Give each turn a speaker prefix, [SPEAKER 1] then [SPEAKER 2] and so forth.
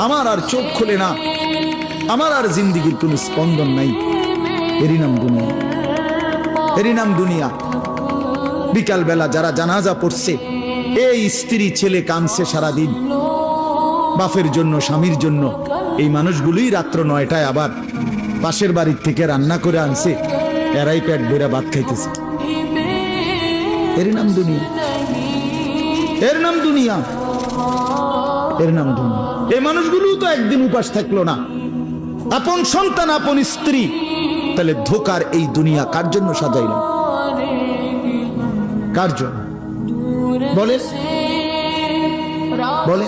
[SPEAKER 1] আমার আর চোখ খোলে না। আমার আর জিন্দিগির কোনো স্পন্দন নাই। এরই নাম দুনিয়া। এরই নাম দুনিয়া। বিকাল বেলা যারা জানাজা পড়ছে, এই স্ত্রী ছেলে কানছে সারাদিন। বাপের জন্য, স্বামীর জন্য। এই মানুষগুলোই রাত্র নয়টায় আবার পাশের বাড়ির থেকে রান্না করে আনছে। এরাই পেট বেড়া ভাত খাইতেছে। এর নাম দুনিয়া। এর নাম দুনিয়া। এর নাম দুনিয়া এই মানুষগুলো তো একদিন উপাস থাকল না। আপন সন্তান, আপন স্ত্রী। তাহলে ধোকার এই দুনিয়া কার জন্য সাজাইলাম কার জন্য? বলে বলে